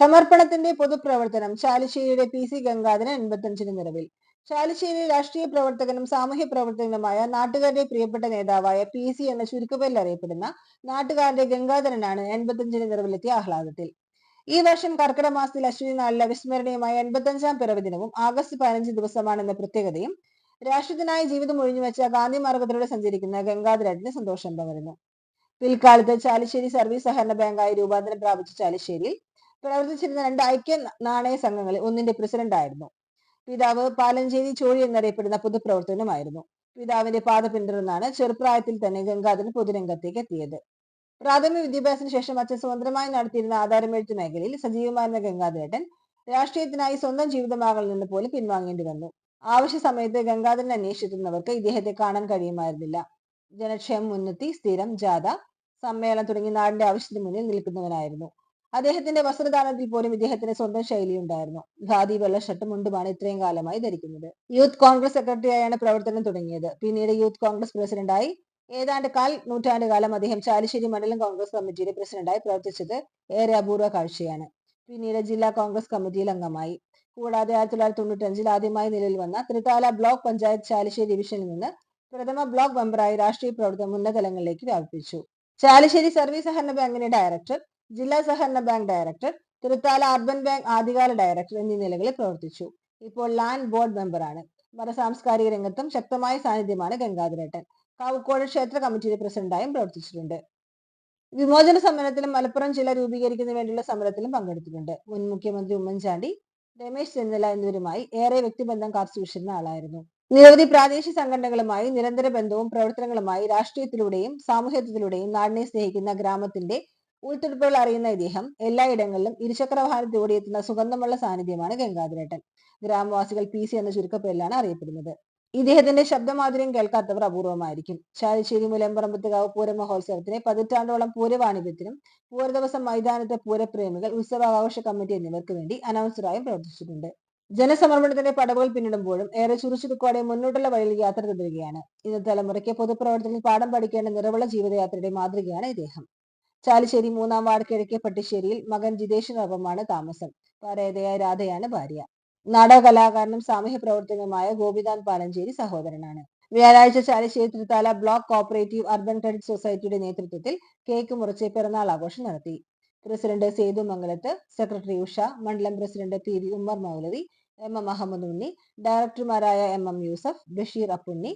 സമർപ്പണത്തിന്റെ പൊതുപ്രവർത്തനം ചാലിശ്ശേരിയുടെ P C Gangadharan എൺപത്തഞ്ചിന് നിലവിൽ. ചാലിശ്ശേരി രാഷ്ട്രീയ പ്രവർത്തകനും സാമൂഹ്യ പ്രവർത്തകനുമായ നാട്ടുകാരുടെ പ്രിയപ്പെട്ട നേതാവായ പി സി എന്ന ചുരുക്കപ്പേരിൽ അറിയപ്പെടുന്ന നാട്ടുകാരുടെ ഗംഗാധരനാണ് എൺപത്തഞ്ചിന് നിറവിലെത്തിയ ആഹ്ലാദത്തിൽ. ഈ വർഷം കർക്കിടക മാസത്തിൽ അശ്വിനി നാളിലെ അവിസ്മരണീയമായ എൺപത്തഞ്ചാം പിറവി ദിനവും ആഗസ്റ്റ് പതിനഞ്ച് ദിവസമാണെന്ന പ്രത്യേകതയും രാഷ്ട്രത്തിനായി ജീവിതം ഒഴിഞ്ഞുവെച്ച ഗാന്ധി മാർഗത്തിലൂടെ സഞ്ചരിക്കുന്ന ഗംഗാധരന് സന്തോഷം പകരുന്നു. പിൽക്കാലത്ത് ചാലിശ്ശേരി സർവീസ് സഹകരണ ബാങ്കായി രൂപാന്തരം പ്രാപിച്ച ചാലിശ്ശേരിയിൽ പ്രവർത്തിച്ചിരുന്ന രണ്ട് ഐക്യ നാണയ സംഘങ്ങളിൽ ഒന്നിന്റെ പ്രസിഡന്റ് ആയിരുന്നു പിതാവ് പാലഞ്ചേരി ചോഴി എന്നറിയപ്പെടുന്ന പൊതുപ്രവർത്തകനുമായിരുന്നു. പിതാവിന്റെ പാത പിന്തുടർന്നാണ് ചെറുപ്രായത്തിൽ തന്നെ ഗംഗാധരൻ പൊതുരംഗത്തേക്ക് എത്തിയത്. പ്രാഥമിക വിദ്യാഭ്യാസത്തിന് ശേഷം അച്ഛൻ സ്വതന്ത്രമായി നടത്തിയിരുന്ന ആധാരമെഴുത്ത് മേഖലയിൽ സജീവമായിരുന്ന ഗംഗാധരേട്ടൻ രാഷ്ട്രീയത്തിനായി സ്വന്തം ജീവിതമാകളിൽ നിന്ന് പോലും പിൻവാങ്ങേണ്ടി വന്നു. ആവശ്യ സമയത്ത് ഗംഗാധരൻ അന്വേഷിച്ചെത്തുന്നവർക്ക് ഇദ്ദേഹത്തെ കാണാൻ കഴിയുമായിരുന്നില്ല. ജനക്ഷേമം മുൻനിർത്തി സ്ഥിരം ജാഥ സമ്മേളനം തുടങ്ങി നാടിന്റെ ആവശ്യത്തിന് മുന്നിൽ നിൽക്കുന്നവനായിരുന്നു. അദ്ദേഹത്തിന്റെ വസ്ത്രധാരണത്തിൽ പോലും ഇദ്ദേഹത്തിന് സ്വന്തം ശൈലി ഉണ്ടായിരുന്നു. ഖാദി വെള്ള ഷർട്ടും മുണ്ടുമാണ് ഇത്രയും കാലമായി ധരിക്കുന്നത്. യൂത്ത് കോൺഗ്രസ് സെക്രട്ടറിയായാണ് പ്രവർത്തനം തുടങ്ങിയത്. പിന്നീട് യൂത്ത് കോൺഗ്രസ് പ്രസിഡന്റായി ഏതാണ്ട് കാൽ നൂറ്റാണ്ട് കാലം അദ്ദേഹം ചാലിശ്ശേരി മണ്ഡലം കോൺഗ്രസ് കമ്മിറ്റിയുടെ പ്രസിഡന്റായി പ്രവർത്തിച്ചത് ഏറെ അപൂർവ കാഴ്ചയാണ്. പിന്നീട് ജില്ലാ കോൺഗ്രസ് കമ്മിറ്റിയിൽ അംഗമായി. കൂടാതെ ആയിരത്തി തൊള്ളായിരത്തി തൊണ്ണൂറ്റി അഞ്ചിൽ ആദ്യമായി നിലയിൽ വന്ന തൃത്താല ബ്ലോക്ക് പഞ്ചായത്ത് ചാലിശ്ശേരി ഡിവിഷനിൽ നിന്ന് പ്രഥമ ബ്ലോക്ക് മെമ്പറായി രാഷ്ട്രീയ പ്രവർത്തനം ഉന്നതലങ്ങളിലേക്ക് വ്യാപിപ്പിച്ചു. ചാലിശ്ശേരി സർവീസ് സഹകരണ ബാങ്കിന്റെ ഡയറക്ടർ ജില്ലാ സഹകരണ bank director Thiruthala urban bank ആദ്യകാല ഡയറക്ടർ എന്നീ നിലകളിൽ പ്രവർത്തിച്ചു. ഇപ്പോൾ ലാൻഡ് ബോർഡ് മെമ്പറാണ് മതസാംസ്കാരിക രംഗത്തും ശക്തമായ സാന്നിധ്യമാണ് ഗംഗാധരേട്ടൻ. കാവുക്കോട് ക്ഷേത്ര കമ്മിറ്റിയുടെ പ്രസിഡന്റായും പ്രവർത്തിച്ചിട്ടുണ്ട്. വിമോചന സമരത്തിലും മലപ്പുറം ജില്ല രൂപീകരിക്കുന്നതിന് വേണ്ടിയുള്ള സമരത്തിലും പങ്കെടുത്തിട്ടുണ്ട്. മുൻ മുഖ്യമന്ത്രി ഉമ്മൻചാണ്ടി രമേശ് ചെന്നിത്തല എന്നിവരുമായി ഏറെ വ്യക്തിബന്ധം കാത്തുസൂക്ഷിച്ചിരുന്ന ആളായിരുന്നു. നിരവധി പ്രാദേശിക സംഘടനകളുമായി നിരന്തര ബന്ധവും പ്രവർത്തനങ്ങളുമായി രാഷ്ട്രീയത്തിലൂടെയും സാമൂഹ്യത്തിലൂടെയും നാടിനെ സ്നേഹിക്കുന്ന ഗ്രാമത്തിന്റെ ഉൾത്തുടുപ്പുകൾ അറിയുന്ന ഇദ്ദേഹം എല്ലായിടങ്ങളിലും ഇരുചക്ര വാഹനത്തിൽ ഓടിയെത്തുന്ന സുഗന്ധമുള്ള സാന്നിധ്യമാണ് ഗംഗാധരേട്ടൻ. ഗ്രാമവാസികൾ പി സി എന്ന ചുരുക്കപ്പേരിലാണ് അറിയപ്പെടുന്നത്. ഇദ്ദേഹത്തിന്റെ ശബ്ദമാധുര്യം കേൾക്കാത്തവർ അപൂർവമായിരിക്കും. ചാലിശ്ശേരി മുലമ്പറമ്പത്തുകാവ് പൂര മഹോത്സവത്തിന് പതിറ്റാണ്ടോളം പൂരവാണിഭ്യത്തിനും പൂരദിവസം മൈതാനത്തെ പൂരപ്രേമികൾ ഉത്സവാഘോഷ കമ്മിറ്റി എന്നിവർക്ക് വേണ്ടി അനൗൺസറായും പ്രവർത്തിച്ചിട്ടുണ്ട്. ജനസമർപ്പണത്തിന്റെ പടവുകൾ പിന്നിടുമ്പോഴും ഏറെ ചുറുചുരുക്കോടെ മുന്നോട്ടുള്ള വഴിയിൽ യാത്ര തുടരുകയാണ്. ഇന്നത്തെ തലമുറയ്ക്ക് പൊതുപ്രവർത്തനത്തിൽ പാഠം പഠിക്കേണ്ട നിറവുള്ള ജീവിതയാത്രയുടെ മാതൃകയാണ് ഇദ്ദേഹം. ചാലിശ്ശേരി മൂന്നാം വാർഡ് കിഴക്കേ പട്ടിശ്ശേരിയിൽ മകൻ ജിതേഷിനൊപ്പമാണ് താമസം. പരേതയായ രാധയാണ് ഭാര്യ. നാടക കലാകാരനും സാമൂഹ്യ പ്രവർത്തകനുമായ ഗോപിനാഥ് പാലഞ്ചേരി സഹോദരനാണ്. വ്യാഴാഴ്ച Chalissery Thrithala block cooperative urban credit സൊസൈറ്റിയുടെ നേതൃത്വത്തിൽ കേക്ക് മുറിച്ച് പിറന്നാൾ ആഘോഷം നടത്തി. പ്രസിഡന്റ് സേതു മംഗലത്ത് സെക്രട്ടറി ഉഷ മണ്ഡലം president P V Ummer Moulavi M M Ahammed Unni ഡയറക്ടർമാരായ M M Yusuf Basheer Appunni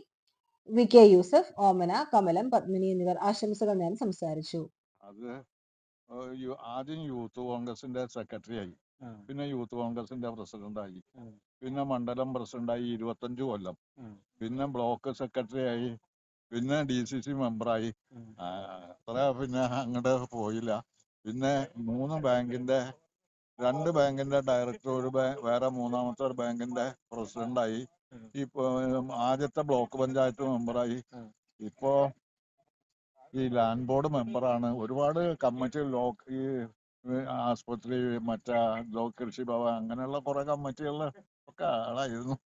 V K Yusuf Omana Kamalam Padmini എന്നിവർ ആശംസകൾ നേരം സംസാരിച്ചു. അത് ആദ്യം യൂത്ത് കോൺഗ്രസിന്റെ സെക്രട്ടറി ആയി. പിന്നെ യൂത്ത് കോൺഗ്രസിന്റെ പ്രസിഡന്റ് ആയി. പിന്നെ മണ്ഡലം പ്രസിഡന്റ് ആയി ഇരുപത്തഞ്ച് കൊല്ലം. പിന്നെ ബ്ലോക്ക് സെക്രട്ടറി ആയി പിന്നെ ഡി സി സി മെമ്പറായി. അത്ര പിന്നെ അങ്ങോട്ട് പോയില്ല. പിന്നെ മൂന്ന് ബാങ്കിന്റെ രണ്ട് ബാങ്കിന്റെ ഡയറക്ടർ ഒരു വേറെ മൂന്നാമത്തെ ഒരു ബാങ്കിന്റെ പ്രസിഡന്റായി ആയി. ഇപ്പൊ ആദ്യത്തെ ബ്ലോക്ക് പഞ്ചായത്ത് മെമ്പറായി. ഇപ്പോ ഈ ലാൻഡ് ബോർഡ് മെമ്പറാണ് ഒരുപാട് കമ്മിറ്റി ലോക്ക് ഈ ആസ്പത്രി മറ്റേ കൃഷി ഭവൻ അങ്ങനെയുള്ള കുറെ കമ്മിറ്റികളിൽ ഒക്കെ ആളായിരുന്നു.